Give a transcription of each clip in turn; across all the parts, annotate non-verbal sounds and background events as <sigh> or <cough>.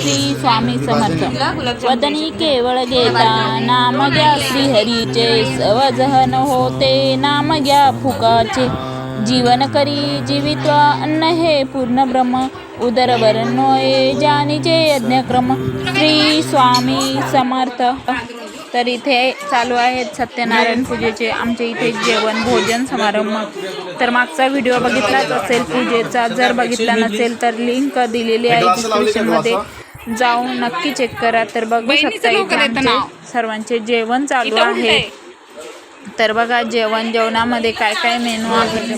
श्री स्वामी समर्थ. वदनी केवळ घेता नाम घ्या श्रीहरीचे सवजहन होते नाम घ्या फुकाचे. जीवन करी जीवित अन्न हे पूर्ण ब्रह्म. उदरवर नोये जानीचे यज्ञक्रम. श्री स्वामी समर्थ. तर इथे चालू आहेत सत्यनारायण पूजेचे आमच्या इथे जेवण भोजन समारंभ. तर मागचा व्हिडिओ बघितलाच असेल पूजेचा. जर बघितला नसेल तर लिंक दिलेली आहे डिस्क्रिप्शनमध्ये जाऊन नक्की चेक करा. तर बघू शकता इथे आमचे सर्वांचे जेवण चालू आहे. तर बघा जेवण जेवणामध्ये काय काय मेनू आहे.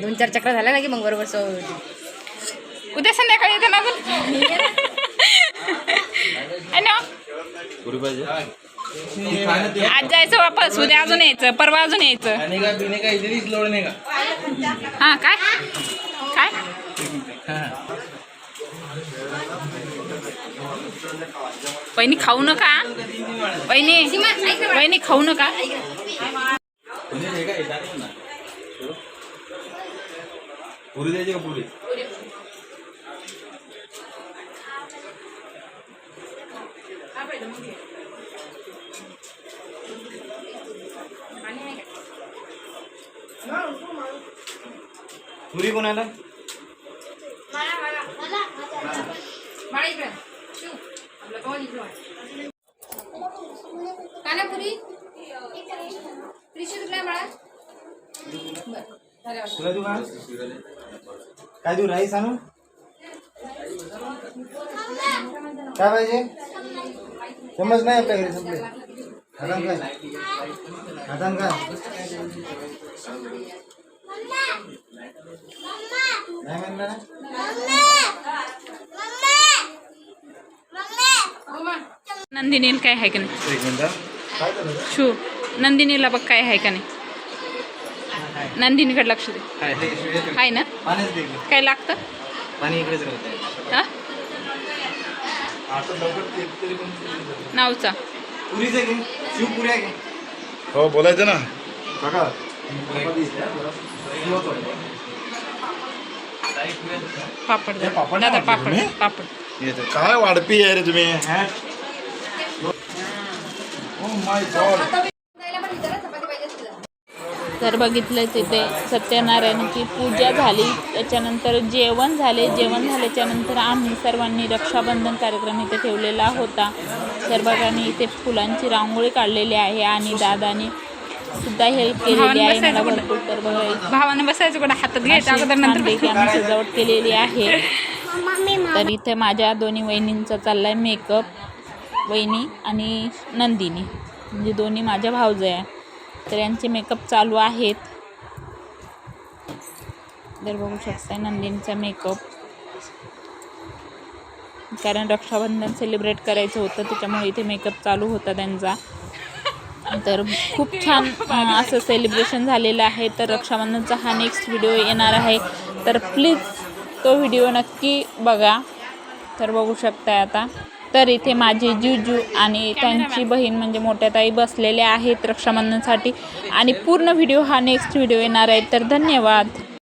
दोन चार चक्र झाल्या ना की मग बरोबर सवय होती उद्या संध्याकाळी येते ना आज जायचं वापस. उद्या अजून यायचं. परवा अजून यायचं. हा काय? वहिनी खाऊ नका. वहिनी वहिनी खाऊ नका. पुरी द्यायची का पुरी पुरी कोणाला कानापुरी त्रिशे तुला बाळा? तुला तू काय काय तू राईस आणू? काय पाहिजे? चमच नाही आपल्या घरी संपले. हातान काय हातान काय नाही म्हणलं ना? नंदिनीला काय आहे का नाही? शू नंदिनीला बघ काय आहे का नाही. नंदिनीकडे लक्ष दे. आहे ना? काय लागतं? पाणी इकडेच राहत हा? आता लवकर ते तरी पण नावचा. हो बोलायचं ना. काका पापड पापड पापड काय वाढपी आहे रे तुम्ही? तर बघितलं तिथे सत्यनारायणाची पूजा झाली त्याच्यानंतर जेवण झाले. जेवण झाल्याच्यानंतर आम्ही सर्वांनी रक्षाबंधन कार्यक्रम इथे ठेवलेला होता. सर्वांनी इथे फुलांची रांगोळी काढलेली आहे आणि दादाने सुद्धा हेल्प केलेली आहे. मला भरपूर तर बघा भावाने बसायचं कुठं? हातात घ्यायचं अगोदर नंतर आम्ही सजावट केलेली आहे. <laughs> तर इथे माझ्या दोन्ही वहिनींचा चाललाय मेकअप वहिनी आणि नंदिनी. म्हणजे दोन्ही माझ्या भाऊज आहे. तर यांचे मेकअप चालू आहेत. तर बघू शकताय नंदिनीचा मेकअप कारण रक्षाबंधन सेलिब्रेट करायचं होतं त्याच्यामुळे इथे मेकअप चालू होता त्यांचा. तर खूप छान असं सेलिब्रेशन झालेलं आहे. तर रक्षाबंधनचा हा नेक्स्ट व्हिडिओ येणार आहे. तर प्लीज तो व्हिडिओ नक्की बघा. तर बघू शकताय आता. तर इथे माझे जिजू आणि त्यांची बहीण म्हणजे मोठ्या ताई बसलेल्या आहेत रक्षाबंधनसाठी. आणि पूर्ण व्हिडिओ हा नेक्स्ट व्हिडिओ येणार आहे. तर धन्यवाद.